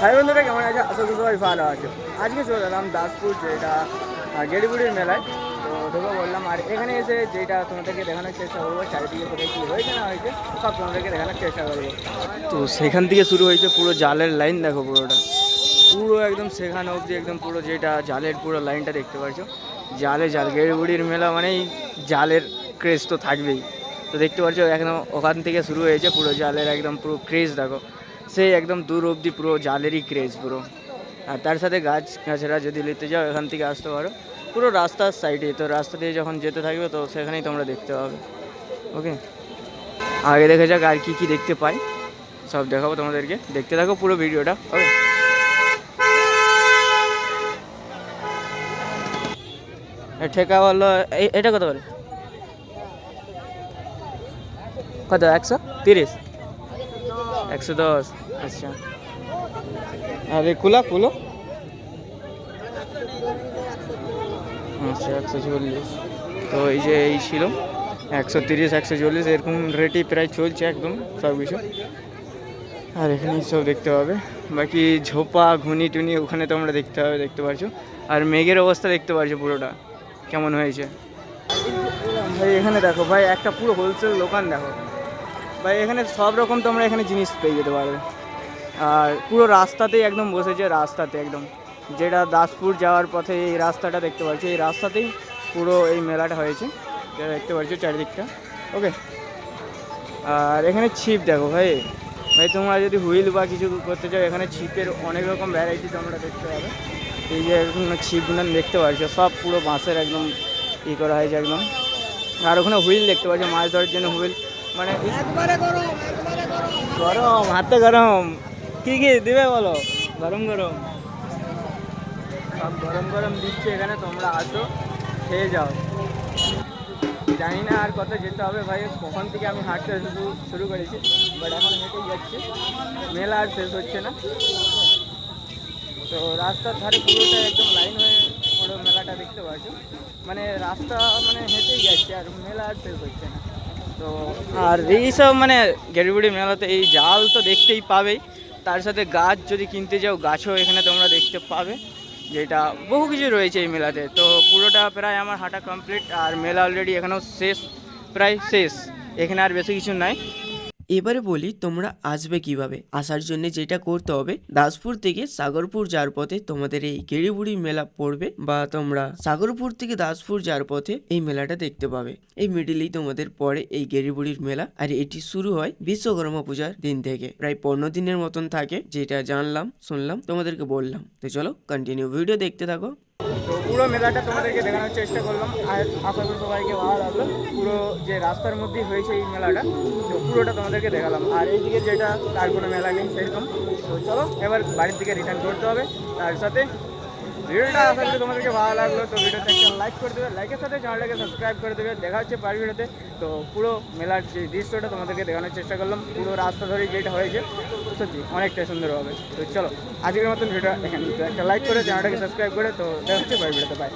High বন্ধুরা কেমন আছে? আশা করি সবাই ভালো আছে। আজকে চলে এলাম দাসপুর যেটা আহ, গেড়িগুড়ির মেলায়। তো ঢুকে বললাম আর এখানে এসে যেটা তোমাদেরকে দেখানোর চেষ্টা করব চারিদিকে কোথায় কী হয়েছে না হয়েছে সব তোমাদেরকে দেখানোর চেষ্টা করব। তো সেখান থেকে শুরু হয়েছে পুরো জালের লাইন দেখো পুরোটা। পুরো একদম সেখানে অবধি একদম পুরো যেটা জালের পুরো লাইনটা দেখতে পাচ্ছ জালে জাল গেড়িগুড়ির মেলা মানেই জালের ক্রেজ তো থাকবেই। তো দেখতে পাচ্ছ একদম ওখান থেকে শুরু হয়েছে পুরো জালের একদম পুরো ক্রেজ দেখো। সেই একদম দূর অবধি পুরো জালেরই ক্রেজ পুরো। আর তার সাথে গাছ, গাছেরা যদি নিতে যাও, এখান থেকে আসতে পারো। পুরো রাস্তার সাইডে তো রাস্তা দিয়ে যখন যেতে থাকবে, তো সেখানেই তোমরা দেখতে পাবে। ওকে আগে দেখে যাক আর কী কী দেখতে পাই। সব দেখাবো তোমাদেরকে। দেখতে থাকো পুরো ভিডিওটা ওকে ঠেকা বলল এটা কত করে? কত, একশো? তিরিশ? একশো দশ। আচ্ছা। আর এই কুলা, কুলো। আচ্ছা একশো চল্লিশ। তো এই যে এই ছিল। একশো তিরিশ, একশো চল্লিশ, এরকম রেটই প্রায় চলছে একদম সব কিছু আর এখানে সব দেখতে পাবে। বাকি ঝোপা ঘুনি টুনি ওখানে তোমরা দেখতে হবে দেখতে পাচ্ছ আর মেঘের অবস্থা দেখতে পাচ্ছ পুরোটা। কেমন হয়েছে? ভাই, এখানে দেখো, ভাই, একটা পুরো হোলসেল দোকান দেখো। ভাই, এখানে সব রকম তোমরা এখানে জিনিস পেয়ে যেতে পারবে। আর পুরো রাস্তাতেই একদম বসেছে রাস্তাতে একদম। যেটা দাসপুর যাওয়ার পথে এই রাস্তাটা দেখতে পাচ্ছি এই রাস্তাতেই পুরো এই মেলাটা হয়েছে যেটা দেখতে পাচ্ছ চারিদিকটা। ওকে আর এখানে ছিপ দেখো ভাই। ভাই তোমরা যদি হুইল বা কিছু করতে চাও এখানে ছিপের অনেক রকম ভ্যারাইটি তোমরা দেখতে পাবে। এই যে এরকম ছিপগুলো দেখতে পাচ্ছ সব পুরো বাঁশের একদম ই করা হয়েছে একদম। আর ওখানে হুইল দেখতে পাচ্ছ মাছ ধরার জন্য হুইল। মানে গরম হাতে গরম। কি কি দিবে বলো? গরম গরম। সব গরম গরম দিচ্ছে এখানে তোমরা আসো খেয়ে যাও। জানি না আর কত যেতে হবে ভাই কখন থেকে আমি হাঁটতে শুরু শুরু করেছি বাট এখন হেঁটেই যাচ্ছি। মেলা আর শেষ হচ্ছে না। তো রাস্তার ধারে পুরোটা একদম লাইন হয়ে পুরো মেলাটা দেখতে পাচ্ছ। মানে রাস্তা মানে হেঁটেই যাচ্ছে আর মেলা আর শেষ হচ্ছে না। তো আর এইসব মানে গেড়িগুড়ি মেলাতে এই জাল তো দেখতেই পাবেই। তার সাথে গাছ যদি কিনতে যাও, গাছও এখানে তোমরা দেখতে পাবে যেটা বহু কিছু রয়েছে এই মেলাতে। তো পুরোটা প্রায় আমার হাঁটা কমপ্লিট আর মেলা অলরেডি এখানেও শেষ, প্রায় শেষ। এখানে আর বেশি কিছু নাই। এবারে বলি তোমরা আসবে কীভাবে? আসার জন্য যেটা করতে হবে, দাসপুর থেকে সাগরপুর যাওয়ার পথে তোমাদের এই গেড়িবুড়ি মেলা পড়বে বা তোমরা সাগরপুর থেকে দাসপুর যাওয়ার পথে এই মেলাটা দেখতে পাবে। এই মিডিলেই তোমাদের পরে এই গেড়িবুড়ির মেলা আর এটি শুরু হয় বিশ্বকর্মা পূজার দিন থেকে। প্রায় পনেরো দিনের মতন থাকে, যেটা জানলাম, শুনলাম, তোমাদেরকে বললাম। তো চলো কন্টিনিউ ভিডিও দেখতে থাকো। পুরো মেলাটা তোমাদেরকে দেখানোর চেষ্টা করলাম। আর আশা করি সবাইকে ভালো লাগল। পুরো যে রাস্তার মধ্যেই হয়েছে এই মেলাটা, তো পুরোটা তোমাদেরকে দেখালাম। আর এইদিকে যেটা তার কোনো মেলা নেই সেরকম। তো চলো, এবার বাড়ির দিকে রিটার্ন করতে হবে। তার সাথে ভিডিওটা আশা করি তোমাদেরকে ভালো লাগল, তো ভিডিওতে একটা লাইক করে দেবে লাইকের সাথে চ্যানেলটাকে সাবস্ক্রাইব করে দেবে। দেখা হচ্ছে পরের ভিডিওতে। তো পুরো মেলার যে দৃশ্যটা তোমাদেরকে দেখানোর চেষ্টা করলাম, পুরো রাস্তা ধরে যেটা হয়েছে, সত্যি অনেকটাই সুন্দর হবে। তো চলো, আজকের মতন ভিডিও এখানে। তো একটা লাইক করে চ্যানেলটাকে সাবস্ক্রাইব করে, তো দেখা হচ্ছে পরের ভিডিওতে। বাই